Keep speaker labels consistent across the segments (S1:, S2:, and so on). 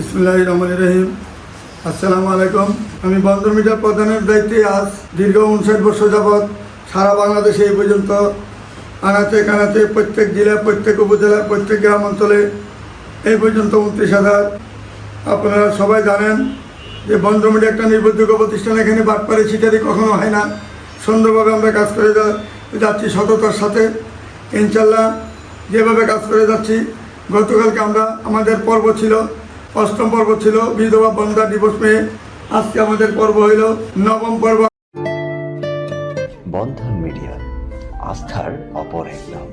S1: ইসমুল্লাহ রহমান রহিম। আসসালামু আলাইকুম আমি বন্দর মিডিয়া প্রধানের দায়িত্বে আজ দীর্ঘ উনষাট বছর যাবৎ সারা বাংলাদেশে এই পর্যন্ত আনাচে কানাচে প্রত্যেক জেলা, প্রত্যেক উপজেলা, প্রত্যেক গ্রাম অঞ্চলে এই পর্যন্ত উনত্রিশ হাজার। আপনারা সবাই জানেন যে বন্দর মিডিয়া একটা নির্ভরযোগ্য প্রতিষ্ঠান। এখানে বাটপারে ছিটারি কখনো হয় না। সুন্দরভাবে আমরা কাজ করে যাচ্ছি সততার সাথে। ইনশাল্লাহ যেভাবে কাজ করে যাচ্ছি, গতকালকে আমরা আমাদের পর্ব ছিল অষ্টম পর্ব ছিল বিধবা বন্ধা দিবস পেয়ে আজকে আমাদের পর্ব হইল নবম পর্ব।
S2: বন্ধন মিডিয়া আস্থার অপর এক নাম।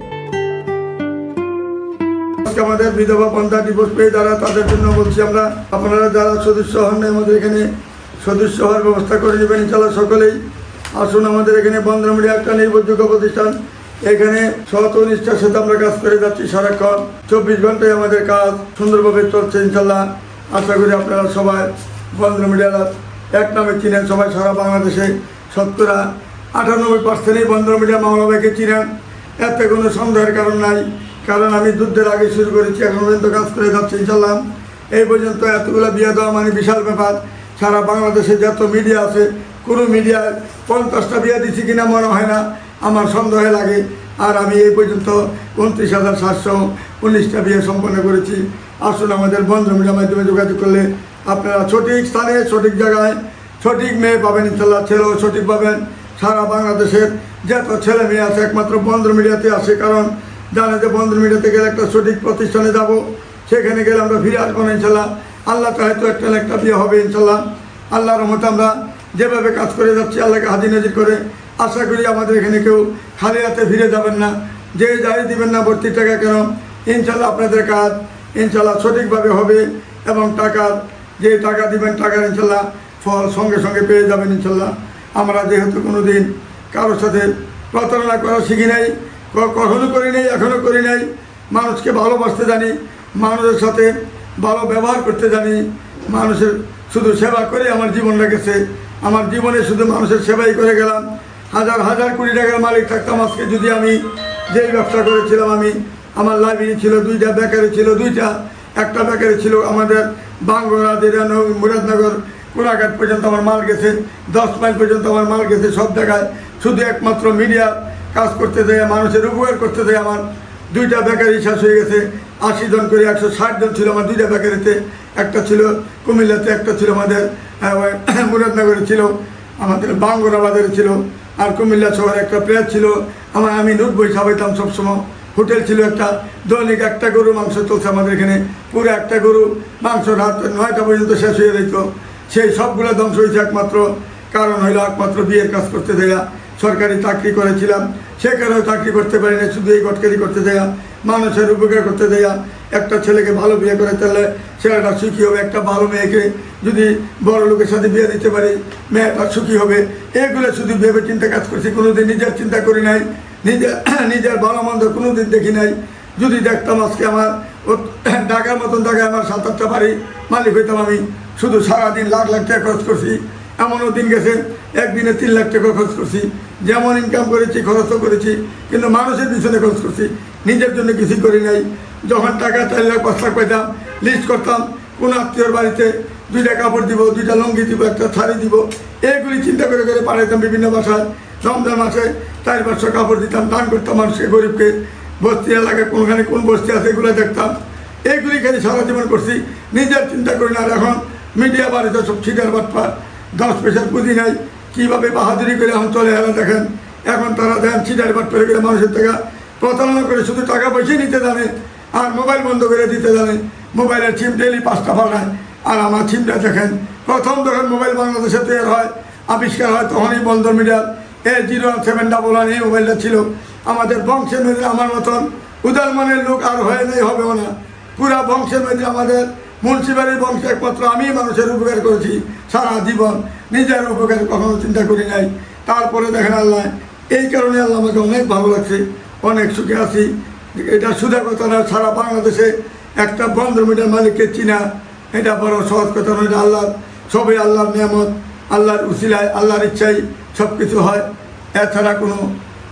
S1: আজকে আমাদের বিধবা বন্ধা দিবস পেয়ে যারা তাদের জন্য বলছি আমরা আপনারা যারা সদস্য হন আমাদের এখানে সদস্য হওয়ার ব্যবস্থা করে দেবেন ইনশাল্লাহ সকলেই। আসুন আমাদের এখানে বন্ধন মিডিয়া একটা নির্ভরযোগ্য প্রতিষ্ঠান এখানে শত নিষ্ঠার সাথে আমরা কাজ করে যাচ্ছি সারাক্ষণ। চব্বিশ ঘন্টায় আমাদের কাজ সুন্দরভাবে চলছে, ইনশাল্লাহ। আশা করি আপনারা সবাই বন্ধন মিডিয়ার এক নামে চিনেন। সবাই সারা বাংলাদেশে শতকরা আটানব্বই পার্সেন্টই বন্ধন মিডিয়া মামলাবাইকে চিনেন। এতে কোনো সন্দেহের কারণ নাই, কারণ আমি যুদ্ধের আগে শুরু করেছি, এখন পর্যন্ত কাজ করে যাচ্ছি, ইনশাল্লাহ। এই পর্যন্ত এতগুলো বিয়ে দেওয়া মানে বিশাল ব্যাপার। সারা বাংলাদেশে যত মিডিয়া আছে, কোনো মিডিয়ায় পঞ্চাশটা বিয়ে দিচ্ছি কিনা মনে হয় না। আমার সন্দেহ লাগে। আর আমি এই পর্যন্ত উনত্রিশ হাজার সাতশো উনিশটা বিয়ে সম্পন্ন করেছি। আসুন আমাদের বন্ধ মিডিয়ার মাধ্যমে যোগাযোগ করলে আপনারা সঠিক স্থানে, সঠিক জায়গায়, সঠিক মেয়ে পাবেন ইনশাল্লাহ ছেলেও সঠিক পাবেন। সারা বাংলাদেশের যত ছেলে মেয়ে আছে, একমাত্র বন্ধ মিডিয়াতে আসে কারণ জানে যে বন্ধ মিডিয়াতে গেলে একটা সঠিক প্রতিষ্ঠানে যাব। সেখানে গেলে আমরা ফিরে আসব না ইনশাল্লাহ আল্লাহ হয়তো একটা একটা বিয়ে হবে ইনশাল্লাহ আল্লাহর রহমতে আমরা যেভাবে কাজ করে যাচ্ছি, আল্লাহকে হাজির নাজির করে আশা করি আমাদের এখানে কেউ খালি হাতে ফিরে যাবেন না। যে যাই দিবেন না ভর্তি টাকা কেন? ইনশাল্লাহ আপনাদের কাজ ইনশাল্লাহ সঠিকভাবে হবে এবং টাকার যে টাকা দিবেন টাকার ইনশাল্লাহ ফল সঙ্গে সঙ্গে পেয়ে যাবেন ইনশাল্লাহ। আমরা যেহেতু কোনো দিন কারোর সাথে প্রতারণা করা শিখি নাই কখনো করি নাই এখনও করি নাই, মানুষকে ভালোবাসতে জানি, মানুষের সাথে ভালো ব্যবহার করতে জানি, মানুষের শুধু সেবা করে আমার জীবন রেখেছে আমার জীবনে শুধু মানুষের সেবাই করে গেলাম। হাজার হাজার কোটি টাকার মালিক থাকতাম আজকে যদি আমি যেই ব্যবসা করেছিলাম আমি, আমার লাইব্রেরি ছিল, দুইটা বেকারি ছিল, দুইটা, একটা বেকারি ছিল, আমাদের বাঙ্গরা দিরানো মুরাদনগর কোনাঘাট পর্যন্ত আমার মাল গেছে, দশ মাইল পর্যন্ত আমার মাল গেছে, সব জায়গায় শুধু একমাত্র মিডিয়া কাজ করতে দেয় মানুষের উপকার করতে দেয় আমার দুইটা বেকারি শেষ হয়ে গেছে, আশি জন করে একশো ষাট জন ছিল আমার দুইটা বেকারিতে, একটা ছিল কুমিল্লাতে, একটা ছিল আমাদের মুরাদনগরে ছিল, আমাদের বাঙ্গরাবাদের ছিল আর কুমিল্লা শহরে একটা প্লেয়ার ছিল, আমার আমি নোট বই খাওয়াইতাম সবসময়। হোটেল ছিল একটা, দৈনিক একটা গরু মাংস চলছে আমাদের এখানে, পুরো একটা গরু মাংস রাত নয়টা পর্যন্ত শেষ হয়ে যেত সেই সবগুলো ধ্বংস হয়েছে একমাত্র কারণ হইল একমাত্র বিয়ের কাজ করতে দেয়া। সরকারি চাকরি করেছিলাম। সেখানেও চাকরি করতে পারি না শুধু এই গটকারি করতে দেয়া, মানুষের উপকার করতে দেয়া। একটা ছেলেকে ভালো বিয়ে করে তাহলে ছেলেটা সুখী হবে, একটা ভালো মেয়েকে যদি বড় লোকের সাথে বিয়ে দিতে পারি, মেয়েটা সুখী হবে। এগুলো শুধু ভেবে চিন্তা কাজ করছি, কোনোদিন নিজের চিন্তা করি নাই নিজের নিজের ভালো মন্দ কোনোদিন দেখি নাই। যদি দেখতাম আজকে আমার ঢাকার মতন জায়গায় আমার সাত আটটা বাড়ি মালিক হইতাম আমি। শুধু সারাদিন লাখ লাখ টাকা খরচ করছি। এমনও দিন গেছে একদিনে তিন লাখ টাকা খরচ করছি, যেমন ইনকাম করেছি, খরচও করেছি, কিন্তু মানুষের পিছনে খরচ করছি, নিজের জন্য কিছু করি নাই। যখন টাকা চার লাখ, পাঁচ লাখ পাইতাম লিস্ট করতাম, কোন আত্মীয়র বাড়িতে দুইটা কাপড় দিব, দুইটা লঙ্গি দিব, একটা শাড়ি দিব, এইগুলি চিন্তা করে করে পাঠাইতাম বিভিন্ন বাসায়। রমজান মাসে চার পাঁচশো কাপড় দিতাম, দান করতাম মানুষকে, গরিবকে। বস্তি এলাকায় কোনখানে কোন বস্তি আছে এগুলো দেখতাম। এইগুলি খালি সারা জীবন করছি, নিজের চিন্তা করি না। আর এখন মিডিয়া বাড়িতে সব ছিটার বাটপা দশ পয়সার পুঁজি নাই কীভাবে বাহাদুরি করে এখন চলে দেখেন। এখন তারা দেন ছিটার বাটপারে গেলে মানুষের থেকে প্রতারণা করে শুধু টাকা পয়সা নিতে জানে, আর মোবাইল বন্ধ করে দিতে জানে। মোবাইলের সিম ডেলি পাঁচটা পাঠায় আর আমার সিমটা দেখেন, প্রথম যখন মোবাইল বাংলাদেশে তৈরি হয়, আবিষ্কার হয় তখনই বন্দর মিডিয়ার A zero seven double one এই মোবাইলটা ছিল। আমাদের বংশের মধ্যে আমার মতন, উদার মানের লোক আর হয়ে নেই, হবেও না। পুরা বংশের মধ্যে আমাদের মুন্সিবাড়ির বংশ একমাত্র আমি মানুষের উপকার করেছি, সারা জীবন। নিজের উপকার কখনো চিন্তা করি নাই। তারপরে দেখেন আল্লাহ, এই কারণে আল্লাহ আমাকে অনেক ভালো লাগছে, অনেক সুখে আছি। এটা সুদা কথা না, সারা বাংলাদেশে একটা বন্ধ মিটার মালিককে চিনা, এটা বড় সহজ কথা নয়, এটা আল্লাহ সবই আল্লাহর নিয়ামত, আল্লাহর উসিলায়, আল্লাহর ইচ্ছাই সব কিছু হয়। এছাড়া কোনো,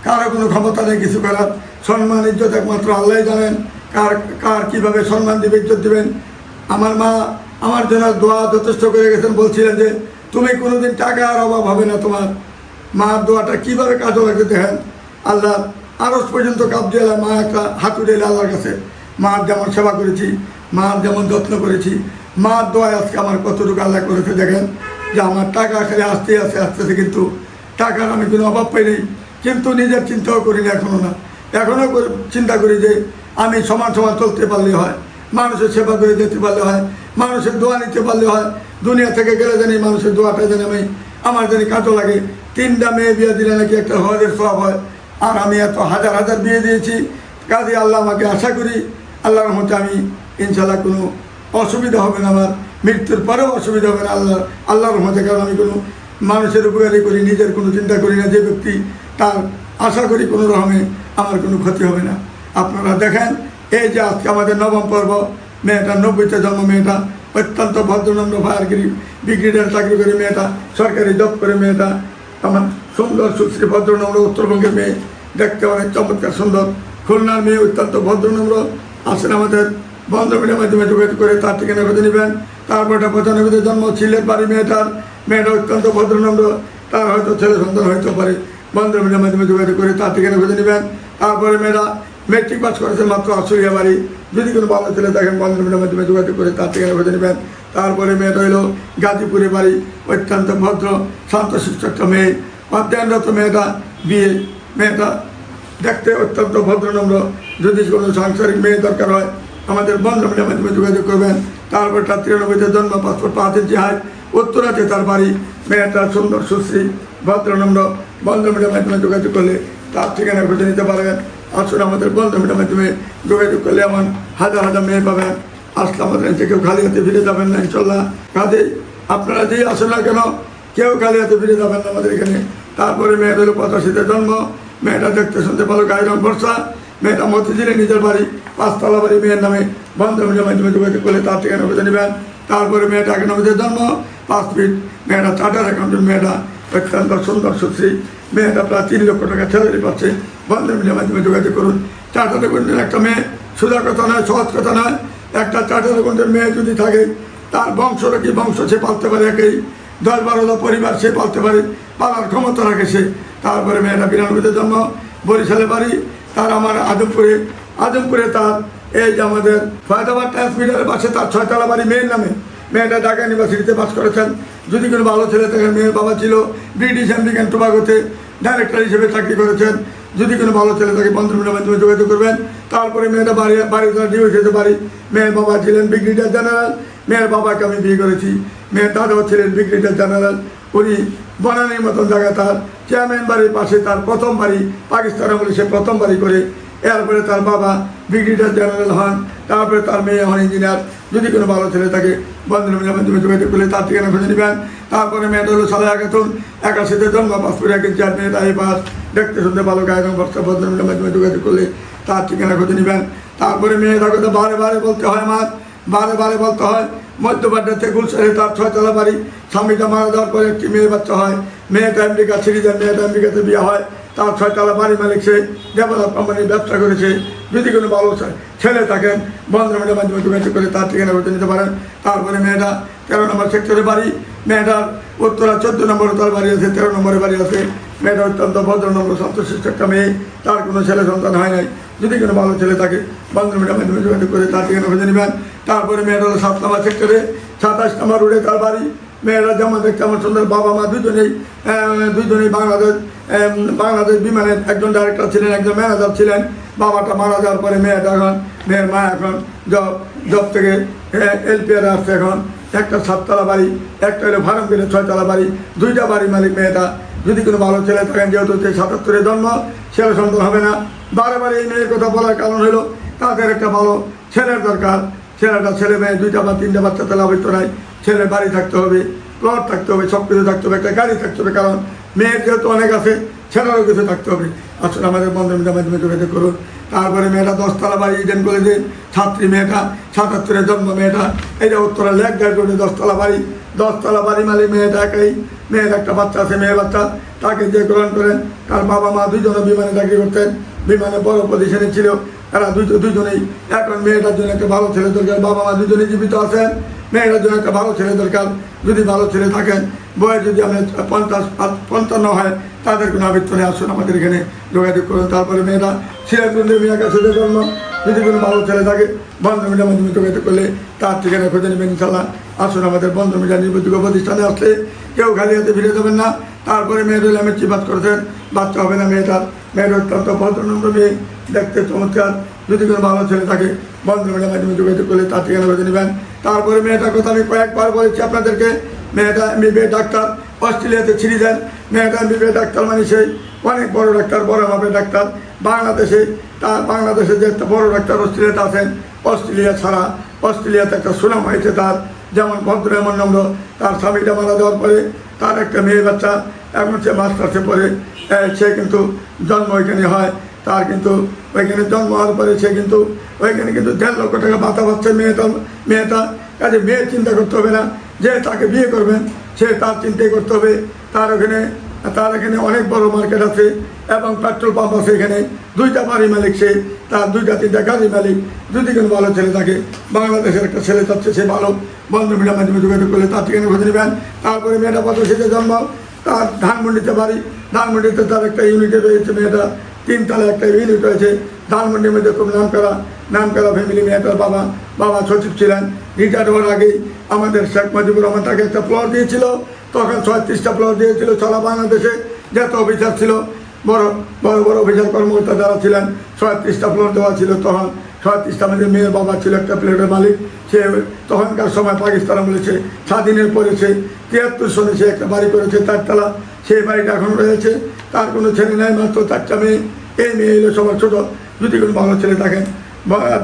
S1: কারও কোনো ক্ষমতা নেই কিছু করার। সম্মান, ইজ্জত একমাত্র আল্লাহ জানেন। কার কার কীভাবে সম্মান দিবে, ইজ্জত দেবেন? আমার মা আমার জন্য দোয়া যথেষ্ট করে গেছেন, বলছিলেন যে তুমি কোনোদিন টাকার অভাব হবে না তোমার। মার দোয়াটা কীভাবে কাজে লাগবে দেখেন আল্লাহ আরস পর্যন্ত কাপ দিয়ে মা একটা হাঁটু দিলে আল্লাহর কাছে। মার যেমন সেবা করেছি, মার যেমন যত্ন করেছি, মার দোয়ায় আজকে আমার কতটুকু আল্লাহ করেছে দেখেন, যে আমার টাকা খালি আসতে আসতে আসতেছে কিন্তু টাকার আমি কোনো অভাব পাই নেই, কিন্তু নিজের চিন্তাও করি না এখনও না। এখনও চিন্তা করি যে আমি সমান সমান চলতে পারলে হয়। মানুষের সেবা করে যেতে পারলে হয়, মানুষের দোয়া নিতে পারলে হয়। দুনিয়া থেকে গেলে জানি মানুষের দোয়াটা জানি আমি, আমার জানি কাজও লাগে। তিনটা মেয়ে বিয়ে দিলে নাকি একটা হজের সব হয়। আর আমি এত হাজার হাজার বিয়ে দিয়েছি। কাজে আল্লাহ আমাকে আশা করি, আল্লাহর রহমতে আমি ইনশাল্লাহ কোনো অসুবিধা হবে না আমার। মৃত্যুর পরেও অসুবিধা হবে না আল্লাহ আল্লাহর রহমতে, কারণ আমি কোনো মানুষের উপকারই করি, নিজের কোনো চিন্তা করি না। যে ব্যক্তি তার আশা করি কোনো রকমে আমার কোনো ক্ষতি হবে না। আপনারা দেখেন এই যে আজকে আমাদের নবম পর্ব, মেয়েটা নব্বইতে জন্ম, মেয়েটা অত্যন্ত ভদ্রনম্র ফায়ারগিরি ব্রিগেডিয়ার চাকরি করে মেয়েটা, সরকারি জব করে মেয়েটা, আমার সুন্দর, সুশ্রী, ভদ্রনম্র, উত্তরবঙ্গের মেয়ে, দেখতে অনেক চমৎকার, সুন্দর। খুলনার মেয়ে অত্যন্ত ভদ্রনম্র, আসেন আমাদের বন্ধ মিডিয়ার মাধ্যমে যোগাযোগ করে তার ঠিকানা খুঁজে নেবেন। তারপর একটা পঁচানব্বইতে জন্ম ছিলেন বাড়ি মেয়েটার, মেয়েটা অত্যন্ত ভদ্রনম্র। তার হয়তো ছেলে সন্তান হইতে পারে বন্ধ মিডিয়ার মাধ্যমে যোগাযোগ করে তার ঠিকানা খুঁজে নেবেন। তারপরে মেয়েরা মেট্রিক পাস করেছে মাত্র আশুরিয়া বাড়ি যদি কোনো ভালো ছেলে দেখেন বন্ধ মিডিয়ার মাধ্যমে যোগাযোগ করে তার ঠিকানা খুঁজে নেবেন। তারপরে মেয়েটা হইল গাজীপুরে বাড়ি, অত্যন্ত ভদ্র শান্তশিষ্ট একটা মেয়ে, অধ্যয়নরত মেয়েটা, বিয়ে মেয়েটা। দেখতে অত্যন্ত ভদ্রনম্র যদি কোনো সাংসারিক মেয়ে দরকার হয়, আমাদের বন্ধমিনের মাধ্যমে যোগাযোগ করবেন। তারপর তার তিরানব্বইতে জন্ম, পাসপোর্ট পাঁচ ইঞ্চি হাই উত্তরাতে তার বাড়ি, মেয়েটা সুন্দর, সুশ্রী ভদ্রনম্র বন্ধমিনের মাধ্যমে যোগাযোগ করলে তার ঠিকানা খুঁজে নিতে পারবেন। আসুন আমাদের বন্ধমিনের মাধ্যমে যোগাযোগ করলে এমন হাজার হাজার মেয়ে পাবেন আসলে আমাদের এতে কেউ খালি হাতে ফিরে যাবেন না, ইনশাল্লাহ। কাজেই আপনারা যেই আসেন না কেন, কেউ খালি হাতে ফিরে যাবেন না আমাদের এখানে। তারপরে মেয়েটা হলো পঁচাশিতে জন্ম, মেয়েটা দেখতে শুনতে ভালো, গায়ের রং ভরসা মেয়েটা মতিঝিলে নিজের বাড়ি, পাঁচতলা বাড়ি, মেয়ের নামে বন্ধমিনের মাধ্যমে যোগাযোগ করলে তার ঠিকানা খুঁজে নেবেন। তারপরে মেয়েটা একানব্বইতে জন্ম, পাঁচ ফিট, মেয়েটা চার্টার অ্যাকাউন্টেন্ট, মেয়েটা অত্যন্ত সুন্দর, সুশ্রী। মেয়েটা প্রায় তিন লক্ষ টাকা স্যালারি পাচ্ছে। বন্ধমিনের মাধ্যমে যোগাযোগ করুন। চার্টার অ্যাকাউন্টেন্ট একটা মেয়ে সোজা কথা নয়, সহজ কথা নয়। একটা চার্টার অ্যাকাউন্টেন্ট মেয়ে যদি থাকে, তার বংশটা কি বংশ সে পালতে পারে একেই। দশ বারোটা পরিবার সে পালতে পারে, পালার ক্ষমতা রাখে সে। তারপরে মেয়েটা বিরানব্বইতে জন্ম, বরিশালে বাড়ি। তার আমার আদমপুরে আদমপুরে তার এই যে আমাদের ফয়দাবাদ ট্রান্সমিটারের পাশে তার ছয়তলা বাড়ি মেয়ের নামে। মেয়েটা ঢাকা ইউনিভার্সিটিতে পাস করেছেন। যদি কোনো ভালো ছেলে থাকে, মেয়ের বাবা ছিল ব্রিটিশ আমেরিকান টোবাগোতে ডাইরেক্টর হিসেবে চাকরি করেছেন। যদি কোনো ভালো ছেলে থাকে বন্ধুমিনের মাধ্যমে যোগাযোগ করবেন। তারপরে মেয়েটা বাড়ি বাড়ি ডিভোর্স হতে পারি মেয়ের বাবা ছিলেন ব্রিগেডিয়ার জেনারেল, মেয়ের বাবাকে আমি বিয়ে করেছি। মেয়ের দাদাও ছিলেন ব্রিগেডিয়ার জেনারেল। উনি বনানির মতন জায়গায় তার চেয়ারম্যান বাড়ির পাশে তার প্রথম বাড়ি পাকিস্তান আমলে সে প্রথম বাড়ি করে এরপরে তার বাবা ব্রিগেডিয়ার জেনারেল হন, তারপরে তার মেয়ে হন ইঞ্জিনিয়ার। যদি কোনো ভালো ছেলে থাকে বন্ধুমিনের মাধ্যমে যোগাযোগ করলে তার ঠিকানা খুঁজে নেবেন। তারপরে মেয়েটা হলো সালে খাতুন একাশিতে জন্ম পাসপোর্ট এক ইঞ্চি আর মেয়েটা এই পাস। দেখতে শুনতে ভালো গায়ে রং বস্তা বন্ধুমিনের মাধ্যমে যোগাযোগ করলে তার ঠিকানা খুঁজে নেবেন। তারপরে মেয়েটা কথা বারে বারে বলতে হয় আমার, বারে বারে বলতে হয়। মধ্যপাড্ডাতে গুলশারে তার ছয়তলা বাড়ি স্বামীটা মারা যাওয়ার পরে একটি মেয়ে বাচ্চা হয়। মেয়েটা আমেরিকা যায় মেয়েটা আমেরিকাতে বিয়ে হয়। তার ছয়তলা বাড়ি মালিক, সে ডেভেলপ কোম্পানির ব্যবসা করেছে। যদি কোনো ভালো ছেলে থাকেন বন্ধ বন্ধুমিনের মাধ্যমে যোগাযোগ করে তার ঠিকানা করতে নিতে পারেন। তারপরে মেয়েটা তেরো নম্বর সেক্টরে বাড়ি, মেয়েটার উত্তরা চোদ্দ নম্বরে তার বাড়ি আছে, তেরো নম্বরে বাড়ি আছে। মেয়েটা অত্যন্ত ভদ্রনম্র সন্তোষিষ্ট একটা মেয়ে, তার কোনো ছেলে সন্তান হয় নাই। যদি কোনো ভালো ছেলে থাকে বন্ধ বন্ধুমিনের মাধ্যমে যোগাযোগ করে তার ঠিকানা খুঁজে নেবেন। তারপরে মেয়েটা সাত নম্বর সেক্টরে, সাতাশ নম্বর রোডে তার বাড়ি মেয়েরা যেমন দেখতে আমার সুন্দর বাবা মা দুজনেই দুজনেই বাংলাদেশ বাংলাদেশ বিমানের একজন ডাইরেক্টর ছিলেন, একজন ম্যানেজার ছিলেন। বাবাটা মারা যাওয়ার পরে মেয়েটা এখন, মেয়ের মা এখন জব জব থেকে এলপিআর আসছে এখন। একটা সাততলা বাড়ি, একটা হলো ফার্মগেটে ছয়তলা বাড়ি, দুইটা বাড়ি মালিক মেয়েটা। যদি কোনো ভালো ছেলে থাকেন, যেহেতু সে সাতাত্তরে জন্ম, ছেলে সন্তান হবে না। বারে বারে এই মেয়ের কথা বলার কারণ হলো, তাদের একটা ভালো ছেলের দরকার। ছেলেটা ছেলে মেয়ে, দুইটা বা তিনটা বাচ্চা তাহলে হয়তো নাই। ছেলের বাড়ি থাকতে হবে প্লট থাকতে হবে, সব কিছু থাকতে হবে, একটা গাড়ি থাকতে হবে, কারণ মেয়ের যেহেতু অনেক আছে, ছেলেরও কিছু থাকতে হবে। আসলে আমাদের বন্ধুমিতা মাধ্যমে যোগাযোগ করুন। তারপরে মেয়েটা দশতলা বাড়ি, ইডেন কলেজে ছাত্রী মেয়েটা সাতাত্তরের জন্ম মেয়েটা এটা উত্তরা লেক গাড়ি দশতলা বাড়ি। দশতলা বাড়ি মালিক মেয়েটা একাই, মেয়ের একটা বাচ্চা আছে, মেয়ে বাচ্চা। তাকে যে গ্রহণ করেন, তার বাবা মা দুজনে বিমানে চাকরি করতেন, বিমানে বড় পজিশনে ছিল। এরা দুজন দুজনেই এখন মেয়েটার জন্য একটা ভালো ছেলে দরকার। বাবা মা দুজনেই জীবিত আছেন মেয়েটার জন্য একটা ভালো ছেলে দরকার। যদি ভালো ছেলে থাকেন, বয়স যদি আমরা পঞ্চাশ পঞ্চান্ন হয়, তাদের কোনো আবৃত্ত নেই। আসুন আমাদের এখানে যোগাযোগ করুন। তারপরে মেয়েরা সিরাজগঞ্জের মেয়ের কাছে জন্ম, যদি কোনো ভালো ছেলে থাকে, বন্ধ মিডিয়ার মাধ্যমে যোগাযোগ করলে তার ঠিকানা খুঁজে নেবেন ইনশাল্লাহ আসুন আমাদের বন্ধ মিডিয়া নির্ভরযোগ্য প্রতিষ্ঠানে আসলে কেউ খালি হাতে ফিরে যাবেন না। তারপরে মেয়েদের আমি চিপাত করেছেন। বাচ্চা হবে না মেয়েটার। মেয়ের অত্যন্ত ভদ্রনম্র মেয়ে। দেখতে চমৎকার। যদি কোনো ভালো ছেলে থাকে, বন্ধ মাধ্যমে যোগাযোগ করলে তার ঠিকানা খুঁজে নেবেন। তারপরে মেয়েটার কথা আমি কয়েকবার বলেছি আপনাদেরকে। মেয়েটা এমবিবিএ ডাক্তার, অস্ট্রেলিয়াতে ছিঁড়ি দেন। মেয়েটা এমবিবিএ ডাক্তার মানে সেই অনেক বড় ডাক্তার, বড় মাপের ডাক্তার। বাংলাদেশে তা বাংলাদেশে যে একটা বড় ডাক্তার অস্ট্রেলিয়াতে আছেন, অস্ট্রেলিয়া ছাড়া অস্ট্রেলিয়াতে একটা সুনাম হয়েছে তার। যেমন ভদ্র এমন নম্র, তার স্বামীটা মারা যাওয়ার পরে তার একটা মেয়ে বাচ্চা, এখন সে মাস্টার্সে পড়ে সে কিন্তু জন্ম ওইখানে হয়, তার কিন্তু ওইখানে জন্ম হওয়ার পরে সে কিন্তু ওইখানে কিন্তু দেড় লক্ষ টাকা বাতা পাচ্ছে মেয়েটা মেয়েটা। কাজে মেয়ের চিন্তা করতে হবে না, যে তাকে বিয়ে করবেন, সে তার চিন্তাই করতে হবে। তার ওখানে তার এখানে অনেক বড় মার্কেট আছে এবং পেট্রোল পাম্প আছে এখানে। দুইটা বাড়ি মালিক সে, তার দুইটা তিনটা গাড়ি মালিক। যদি কোনো ভালো ছেলে থাকে, বাংলাদেশের একটা ছেলে চাচ্ছে সে ভালো, বন্ধু মিডিয়ার মাধ্যমে যোগাযোগ করলে তার ঠিকানা খুঁজে নেবেন। তারপরে মেয়েটা পঁচাশিতে জন্ম তার ধানমন্ডিতে বাড়ি। ধানমন্ডিতে তার একটা ইউনিটে রয়েছে মেয়েটা, তিনতলা একটা ইউনিট রয়েছে। ধানমন্ডির মধ্যে খুব নাম করা নাম করা ফ্যামিলি মেয়েটার বাবা বাবা সচিব ছিলেন। রিটায়ার হওয়ার আগেই আমাদের শেখ মুজিবুর রহমান তাকে একটা প্লট দিয়েছিল। তখন ছয়ত্রিশটা ফ্লোর দিয়েছিল, সারা বাংলাদেশে যত অফিসার ছিল, বড় বড় বড় অফিসার কর্মকর্তা যারা ছিলেন, ছয়ত্রিশটা ফ্লোর দেওয়া ছিল তখন। ছয়ত্রিশটা আমাদের মেয়ের বাবা ছিল একটা প্লেটের মালিক, সে তখনকার সময় পাকিস্তান বলেছে স্বাধীনের পরে সে তিয়াত্তর সনে সে একটা বাড়ি করেছে, চারতলা। সেই বাড়িটা এখন রয়েছে, তার কোনো ছেলে নেই, মাত্র চারটা মেয়ে। এই মেয়ে এলো সবার ছোটো। যদি কোনো ভালো ছেলে থাকেন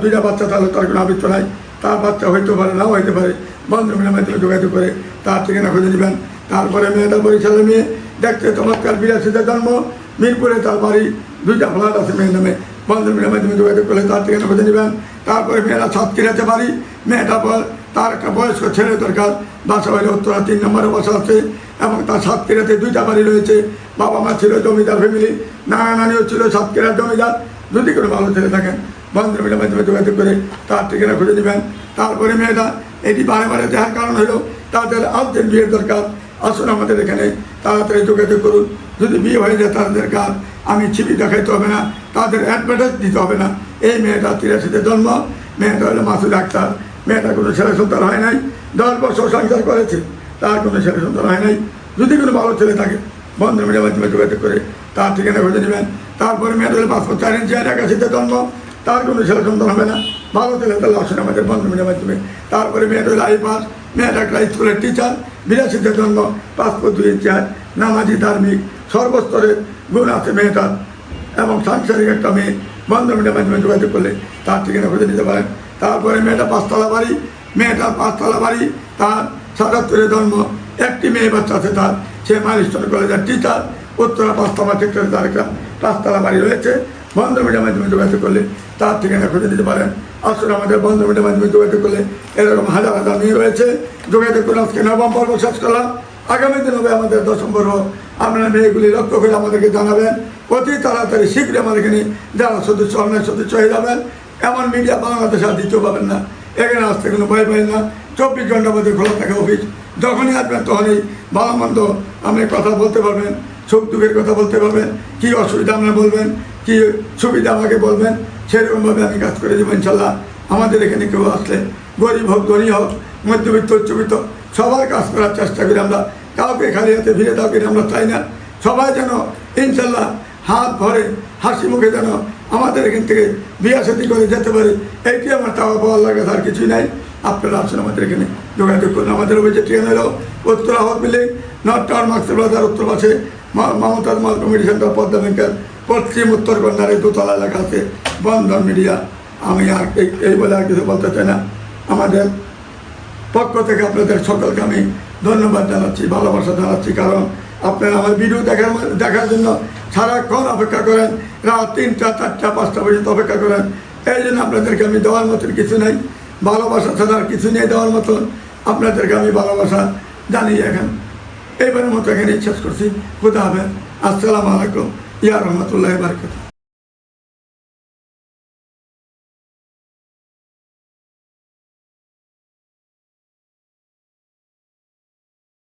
S1: দুইটা বাচ্চা তাহলে তার কোনো আবৃত্ত নাই। তার বাচ্চা হইতে পারে, নাও হইতে পারে বন্ধুমিলের মাধ্যমে যোগাযোগ করে, তার ঠিকানা খুঁজে নেবেন। তারপরে মেয়েটা বরিশালের মেয়ে, দেখতে চমৎকার বিরাশিতে জন্ম, মিরপুরে তার বাড়ি, দুইটা ফ্ল্যাট আছে মেয়ের নামে। বন্ধুমিলের মাধ্যমে যোগাযোগ করলে তার ঠিকানা খুঁজে নেবেন। তারপরে মেয়েরা সাতক্ষীরাতে বাড়ি, মেয়েটা পর তার একটা বয়স্ক ছেলে দরকার। বাসা হইলে উত্তরা তিন নম্বরে বাসা আছে এবং তার সাতক্ষীরাতে দুইটা বাড়ি রয়েছে। বাবা মা ছিল জমিদার ফ্যামিলি, নানা নানিও ছিল সাতক্ষীরার জমিদার। যদি কোনো ভালো ছেলে থাকেন বন্ধু বন্ধুমিলের মাধ্যমে যোগাযোগ করে তার ঠিকানা খুঁজে নেবেন। তারপরে মেয়েটা, এটি বারে বারে দেখার কারণ হলো তাদের আর্জেন্ট বিয়ের দরকার। আসুন আমাদের এখানে তাড়াতাড়ি যোগাযোগ করুন। যদি বিয়ে হয়ে যায় তাদের কার আমি ছবি দেখাইতে হবে না, তাদের অ্যাডভার্টাইজ দিতে হবে না। এই মেয়েটা তিরাশিতে জন্ম, মেয়েটা হলো মাসুদ আক্তার। মেয়েটা কোনো ছেলে সন্তান হয় নাই, দশ বছর সংসার করেছে, তার কোনো ছেলে সন্তান হয় নাই। যদি কোনো ভালো ছেলে থাকে বন্ধু মিডিয়ার মাধ্যমে যোগাযোগ করে, তার ঠিকানা খুঁজে নেবেন। তারপরে মেয়েটা হলো পাসপোর্ট চার ইঞ্চি একাশিতে জন্ম, তার কোনো ছেলে সন্তান হবে না। ভালো ছেলে তাহলে আসুন আমাদের বন্ধু মিডিয়ার মাধ্যমে তারপরে মেয়েটা হলো আই পাস মেয়েটা একটা স্কুলের টিচার বিরাশিতে জন্ম পাসপোর্ট দুই হয় নামাজি ধার্মিক, সর্বস্তরের গুণ আছে মেয়েটার। এবং সাংসারিক একটা মেয়ে বন্ধ মিডিয়ার মাধ্যমে যোগাযোগ করলে তার ঠিকানা খুঁজে নিতে পারেন। তারপরে মেয়েটা পাঁচতলা বাড়ি, মেয়েটার পাঁচতলা বাড়ি, তার সাতাত্তরে জন্ম, একটি মেয়ে বাচ্চা আছে তার। সে মাইলস্টোন কলেজের টিচার উত্তরা পাঁচতলা ঠিক সেক্টরে তার একটা পাঁচতলা বাড়ি রয়েছে। বন্ধ মিডিয়ার মাধ্যমে যোগাযোগ করলে তার ঠিকানা খুঁজে দিতে পারেন। আসলে আমাদের বন্ধ মিডিয়ার মাধ্যমে যোগাযোগ করলে এরকম হাজার হাজার মেয়ে রয়েছে। যোগাযোগ করে আজকে নবম পর্ব শেষ করলাম। আগামী দিন হবে আমাদের দশম পর্ব। আপনারা মেয়েগুলি লক্ষ্য করে আমাদেরকে জানাবেন। অতি তাড়াতাড়ি শীঘ্রই আমাদের এখানে যারা সদস্য অন্যান্য সদস্য হয়ে যাবেন। এমন মিডিয়া বাংলাদেশে আর দ্বিতীয় পাবেন না। এখানে আসতে কোনো ভয় পাই না। চব্বিশ ঘণ্টার মধ্যে খোলা থাকে অফিস যখনই আসবেন তখনই ভালো মন্দ আপনি কথা বলতে পারবেন। সুখ দুঃখের কথা বলতে পারবেন কী অসুবিধা আপনার বলবেন, কী সুবিধা আমাকে বলবেন, সেরকমভাবে আমি কাজ করে দেবো ইনশাল্লাহ। আমাদের এখানে কেউ আসলে গরিব হোক, ধনী হোক, মধ্যবিত্ত, উচ্চবিত্ত, সবার কাজ করার চেষ্টা করি আমরা। কাউকে খালি হাতে ফিরে দাও কিনা আমরা চাই না। সবাই যেন ইনশাল্লাহ হাত ভরে, হাসি মুখে যেন আমাদের এখান থেকে বিয়া সাথী করে যেতে পারে, এইটি আমার চাওয়া পাওয়ার লাগে আর কিছুই নাই। আপনারা আসুন আমাদের এখানে যোগাযোগ করুন। আমাদের অভিযোগ ট্রেন হলো উত্তর আহত বিল্ডিং, নর্থ টাউন মাক্সের বাজার, উত্তর পাশে মমতাজ মাল কমিটি সেন্টার পদ্মা ব্যাংকের পশ্চিম উত্তর কন্যার এই দোতলা এলাকা আছে, বন্ধন মিডিয়া। আমি আর এই- এই বলে আর কিছু বলতে চাই না। আমাদের পক্ষ থেকে আপনাদের সকলকে আমি ধন্যবাদ জানাচ্ছি, ভালোবাসা জানাচ্ছি, কারণ আপনারা আমার ভিডিও দেখার দেখার জন্য সারাক্ষণ অপেক্ষা করেন। রাত তিনটা, চারটা, পাঁচটা পর্যন্ত অপেক্ষা করেন। এই জন্য আপনাদেরকে আমি দেওয়ার মতন কিছু নেই। ভালোবাসা ছাড়া আর কিছু নেই দেওয়ার মতন। আপনাদেরকে আমি ভালোবাসা জানিয়ে এখন এইবারের মতো এখানে শেষ করছি। খুদা হবে আসসালামু আলাইকুম। ইয়া রহমতুল্লাহ বারকাত